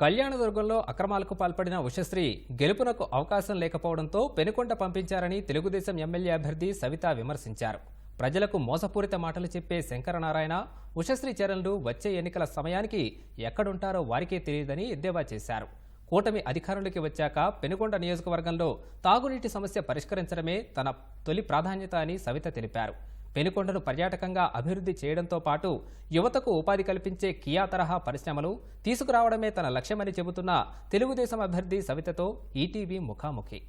కళ్యాణదుర్గంలో అక్రమాలకు పాల్పడిన ఉషశ్రీ గెలుపునకు అవకాశం లేకపోవడంతో పెనుకొండ పంపించారని తెలుగుదేశం ఎమ్మెల్యే అభ్యర్థి సవిత విమర్శించారు. ప్రజలకు మోసపూరిత మాటలు చెప్పే శంకరనారాయణ ఉషశ్రీ చరణ్లు వచ్చే ఎన్నికల సమయానికి ఎక్కడుంటారో వారికే తెలియదని ఎద్దేవా చేశారు. కూటమి అధికారంలోకి వచ్చాక పెనుకొండ నియోజకవర్గంలో తాగునీటి సమస్య పరిష్కరించడమే తన తొలి ప్రాధాన్యత అని సవిత తెలిపారు. పెనుకొండను పర్యాటకంగా అభివృద్ధి చేయడంతో పాటు యువతకు ఉపాధి కల్పించే కియా తరహా పరిశ్రమలు తీసుకురావడమే తన లక్ష్యమని చెబుతున్న తెలుగుదేశం అభ్యర్థి సవితతో ఈటీవీ ముఖాముఖి.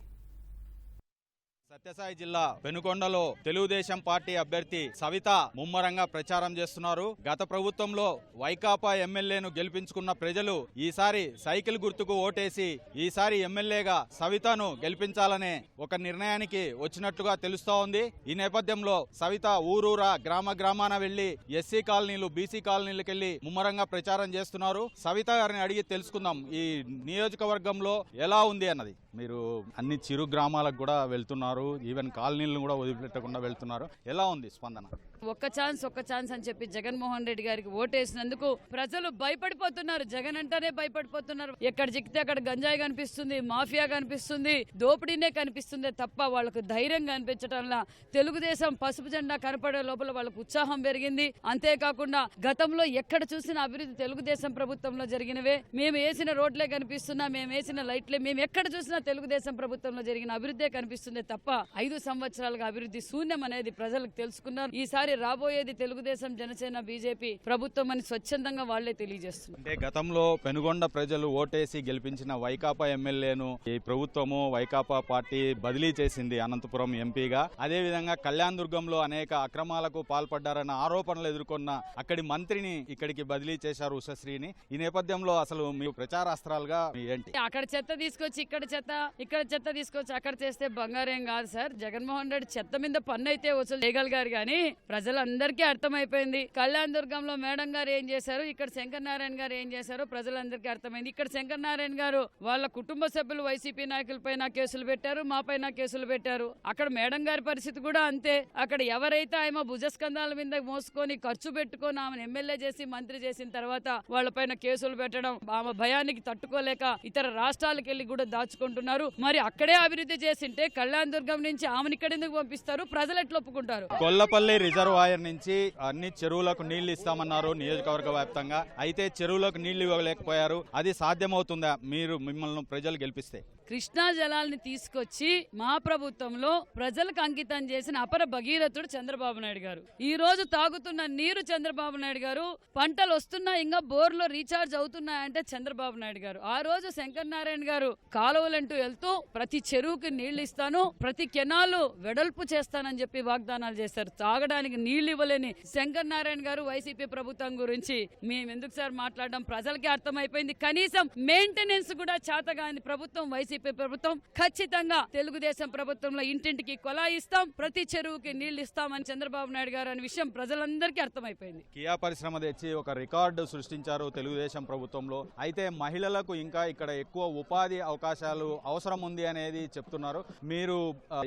సత్యసాయి జిల్లా పెనుకొండలో తెలుగుదేశం పార్టీ అభ్యర్థి సవిత ముమ్మరంగా ప్రచారం చేస్తున్నారు. గత ప్రభుత్వంలో వైకాపా ఎమ్మెల్యేను గెలిపించుకున్న ప్రజలు ఈసారి సైకిల్ గుర్తుకు ఓటేసి ఈసారి ఎమ్మెల్యేగా సవితను గెలిపించాలనే ఒక నిర్ణయానికి వచ్చినట్లుగా తెలుస్తా ఉంది. ఈ నేపథ్యంలో సవిత ఊరూరా గ్రామ గ్రామాన వెళ్ళి ఎస్సీ కాలనీలు బీసీ కాలనీలకెళ్ళి ముమ్మరంగా ప్రచారం చేస్తున్నారు. సవిత గారిని అడిగి తెలుసుకుందాం. ఈ నియోజకవర్గంలో ఎలా ఉంది అన్నది. మీరు అన్ని చిరు గ్రామాలకు కూడా వెళ్తున్నారు. ఈవెన్ కాలనీలను కూడా వదిలిపెట్టకుండా వెళ్తున్నారు. ఎలా ఉంది స్పందన? ఒక్క ఛాన్స్ ఒక్క ఛాన్స్ అని చెప్పి జగన్మోహన్ రెడ్డి గారికి ఓటేసినందుకు ప్రజలు భయపడిపోతున్నారు. జగన్ అంటేనే భయపడిపోతున్నారు. ఎక్కడ చిక్కితే అక్కడ గంజాయి కనిపిస్తుంది మాఫియా కనిపిస్తుంది దోపిడీనే కనిపిస్తుంది తప్ప వాళ్ళకు ధైర్యం కనిపించడంలా తెలుగుదేశం పసుపు జెండా కనపడే లోపల వాళ్ళకు ఉత్సాహం పెరిగింది. అంతేకాకుండా గతంలో ఎక్కడ చూసిన అభివృద్ధి తెలుగుదేశం ప్రభుత్వంలో జరిగినవే. మేము వేసిన రోడ్లే కనిపిస్తున్నా మేము వేసిన లైట్లే మేము ఎక్కడ చూసినా తెలుగుదేశం ప్రభుత్వంలో జరిగిన అభివృద్ధే కనిపిస్తుంది తప్ప ఐదు సంవత్సరాలుగా అభివృద్ధి శూన్యం అనేది ప్రజలకు తెలుసుకున్నారు. ఈసారి రాబోయేది తెలుగుదేశం జనసేన బీజేపీ ప్రభుత్వం అని స్వచ్ఛందంగా వాళ్ళే తెలియజేస్తున్నారు. అంటే గతంలో పెనుగొండ ప్రజలు ఓటేసి గెలిపించిన వైకాపా ఎమ్మెల్యేను ఈ ప్రభుత్వము వైకాపా పార్టీ బదిలీ చేసింది అనంతపురం ఎంపీగా. అదే విధంగా కళ్యాణ్ దుర్గంలో అనేక అక్రమాలకు పాల్పడ్డారన్న ఆరోపణలు ఎదుర్కొన్న అక్కడి మంత్రిని ఇక్కడికి బదిలీ చేశారు ఉషశ్రీని. ఈ నేపథ్యంలో అసలు మీ ప్రచారాస్త్రాలుగా ఏంటి? అక్కడ చెత్త తీసుకొచ్చి ఇక్కడ చెత్త ఇక్కడ చెత్త తీసుకొచ్చి అక్కడ చేస్తే బంగారేం కాదు సార్. జగన్మోహన్ రెడ్డి చెత్త మీద పన్ను అయితే వసూలు చేయగలిగారు కానీ ప్రజలందరికీ అర్థమైపోయింది. కళ్యాణ్ దుర్గంలో మేడం గారు ఏం చేశారు? ఇక్కడ శంకర్ నారాయణ గారు ఏం చేశారు? ప్రజలందరికీ అర్థమైంది. ఇక్కడ శంకర్ నారాయణ గారు వాళ్ళ కుటుంబ సభ్యులు వైసీపీ నాయకుల పైన కేసులు పెట్టారు మా పైన కేసులు పెట్టారు. అక్కడ మేడం గారి పరిస్థితి కూడా అంతే. అక్కడ ఎవరైతే ఆమె భుజస్కంధాల మీద మోసుకొని ఖర్చు పెట్టుకొని ఆమెను ఎమ్మెల్యే చేసి మంత్రి చేసిన తర్వాత వాళ్ళపైన కేసులు పెట్టడం ఆమె భయానికి తట్టుకోలేక ఇతర రాష్ట్రాలకు వెళ్ళి కూడా దాచుకుంటున్నారు. మరి అక్కడే అభివృద్ధి చేసింటే కళ్యాణ్ దుర్గం నుంచి ఆమెను ఇక్కడ ఎందుకు పంపిస్తారు? ప్రజలు ఎట్లా ఒప్పుకుంటారు? కొల్లపల్లి రిజర్వాయర్ నుంచి అన్ని చెరువులకు నీళ్ళు ఇస్తామన్నారు నియోజకవర్గ వ్యాప్తంగా. అయితే చెరువులకు నీళ్ళు ఇవ్వలేకపోయారు. అది సాధ్యమవుతుందా? మీరు మిమ్మల్ని ప్రజలు గెలిపిస్తే. కృష్ణా జలాల్ని తీసుకొచ్చి మా ప్రభుత్వంలో ప్రజలకు అంకితం చేసిన అపర భగీరథుడు చంద్రబాబు నాయుడు గారు. ఈ రోజు తాగుతున్న నీరు చంద్రబాబు నాయుడు గారు పంటలు వస్తున్నా ఇంకా బోర్లో రీఛార్జ్ అవుతున్నాయంటే చంద్రబాబు నాయుడు గారు. ఆ రోజు శంకర్ నారాయణ గారు కాలువలంటూ వెళ్తూ ప్రతి చెరువుకి నీళ్ళు ఇస్తాను ప్రతి కెనాలు వెడల్పు చేస్తానని చెప్పి వాగ్దానాలు చేశారు. తాగడానికి నీళ్ళు ఇవ్వలేని శంకర్ నారాయణ గారు వైసీపీ ప్రభుత్వం గురించి మేము ఎందుకు సార్ మాట్లాడడం? ప్రజలకి అర్థమైపోయింది. కనీసం మెయింటెనెన్స్ కూడా చేతగాని ప్రభుత్వం వైసీపీ ప్రభుత్వం ఖచ్చితంగా తెలుగుదేశం ప్రభుత్వంలో ఇంటింటికి కొలా ఇస్తాం ప్రతి చెరువుకి నీళ్ళు ఇస్తామని చంద్రబాబు నాయుడు గారు అనే విషయం ప్రజలందరికీ అర్థమైపోయింది. కియా పరిశ్రమ తెచ్చి ఒక రికార్డు సృష్టించారు తెలుగుదేశం ప్రభుత్వంలో. అయితే మహిళలకు ఇంకా ఇక్కడ ఎక్కువ ఉపాధి అవకాశాలు అవసరం ఉంది అనేది చెప్తున్నారు. మీరు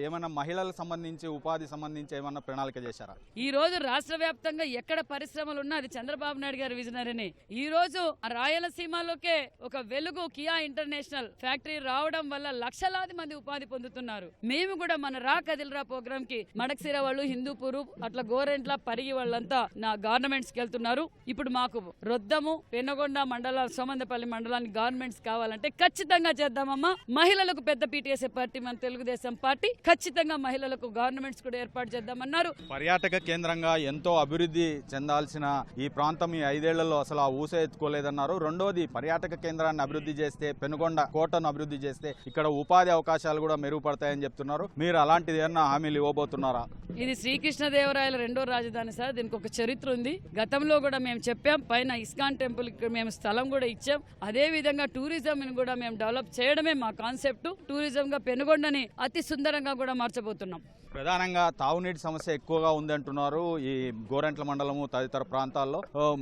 ఏమైనా మహిళలకు సంబంధించి ఉపాధి సంబంధించి ఏమన్నా ప్రణాళిక చేశారా? ఈ రోజు రాష్ట్ర వ్యాప్తంగా ఎక్కడ పరిశ్రమలు ఉన్నా అది చంద్రబాబు నాయుడు గారి విజనరీని. ఈ రోజు రాయలసీమలోకే ఒక వెలుగు కియా ఇంటర్నేషనల్ ఫ్యాక్టరీ రావడం వల్ల లక్షలాది మంది ఉపాధి పొందుతున్నారు. మేము కూడా మన రా కదిలరా ప్రోగ్రామ్కి మడక్సిర వాళ్ళు హిందూపూరు అట్లా గోరెంట్ల పరిగి వాళ్ళంతా నా గవర్నమెంట్స్కి వెళ్తున్నారు. ఇప్పుడు మాకు రొద్దము పెన్నగొండ మండల సోమందపల్లి మండలానికి గవర్నమెంట్స్ కావాలంటే ఖచ్చితంగా చేద్దామమ్మా. మహిళలకు పెద్ద పీటీఎస్ఏ పార్టీ మన తెలుగుదేశం పార్టీ ఖచ్చితంగా మహిళలకు గవర్నమెంట్స్ కూడా ఏర్పాటు చేద్దామన్నారు. పర్యాటక కేంద్రంగా ఎంతో అభివృద్ధి చెందాల్సిన ఈ ప్రాంతం ఈ ఐదేళ్ళలో అసలు ఆ ఊస ఎత్తుకోలేదన్నారు. రెండోది పర్యాటక కేంద్రాన్ని అభివృద్ధి చేస్తే పెనుగొండ కోటను అభివృద్ధి చేస్తే ఇక్కడ ఉపాధి అవకాశాలు కూడా మెరుగుపడతాయని చెప్తున్నారు. మీరు అలాంటిది ఏమన్నా హామీలు ఇవ్వబోతున్నారా? ఇది శ్రీకృష్ణదేవరాయల రెండో రాజధాని సార్ దీనికి ఒక చరిత్ర ఉంది. గతంలో కూడా మేము చెప్పాం పైన ఇస్కాన్ టెంపుల్ మేము స్థలం కూడా ఇచ్చాం. అదే విధంగా టూరిజం కూడా మేము డెవలప్ చేయడమే మా కాన్సెప్ట్. టూరిజం గా పెనుగొండని అతి సుందరంగా కూడా మార్చబోతున్నాం. ప్రధానంగా తాగునీటి సమస్య ఎక్కువగా ఉందంటున్నారు ఈ గోరంట్ల మండలము తదితర ప్రాంతాల్లో.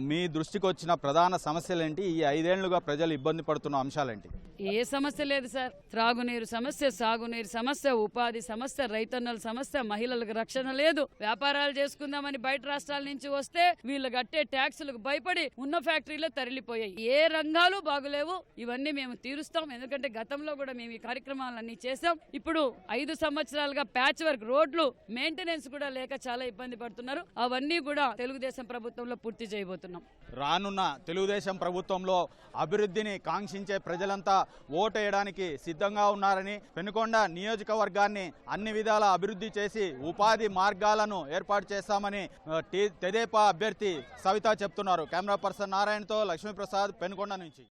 మీ దృష్టికి వచ్చిన ప్రధాన సమస్యలేంటి? ఈ ఐదేళ్ళుగా ప్రజలు ఇబ్బంది పడుతున్న అంశాలేంటి? ఏ సమస్య లేదు సార్. త్రాగునీరు సమస్య సాగునీరు సమస్య ఉపాధి సమస్య రైతన్నల సమస్య మహిళలకు రక్షణ లేదు. వ్యాపారాలు చేసుకుందామని బయట రాష్ట్రాల నుంచి వస్తే వీళ్ళు కట్టే ట్యాక్సులకు భయపడి ఉన్న ఫ్యాక్టరీలో తరలిపోయాయి. ఏ రంగాలు బాగులేవు. ఇవన్నీ మేము తీరుస్తాం. ఎందుకంటే గతంలో కూడా మేము ఈ కార్యక్రమాలన్నీ చేసాం ఇప్పుడు ఐదు సంవత్సరాలుగా ప్యాచ్ వర్క్ రోడ్లు మెయింటెనెన్స్ కూడా లేక చాలా ఇబ్బంది పడుతున్నారు. అవన్నీ కూడా తెలుగుదేశం ప్రభుత్వంలో పూర్తి చేయబోతున్నాం. రానున్న తెలుగుదేశం ప్రభుత్వంలో అభివృద్ధిని కాంక్షించే ప్రజలంతా ఓటేయడానికి సిద్ధంగా ఉన్నారని పెనుకొండ నియోజకవర్గాన్ని అన్ని విధాల అభివృద్ధి చేసి ఉపాధి మార్గాలను ఏర్పాటు చేస్తామని టీ- తెదేపా అభ్యర్థి సవిత చెప్తున్నారు. కెమెరా పర్సన్ నారాయణతో లక్ష్మీప్రసాద్ పెనుకొండ నుంచి.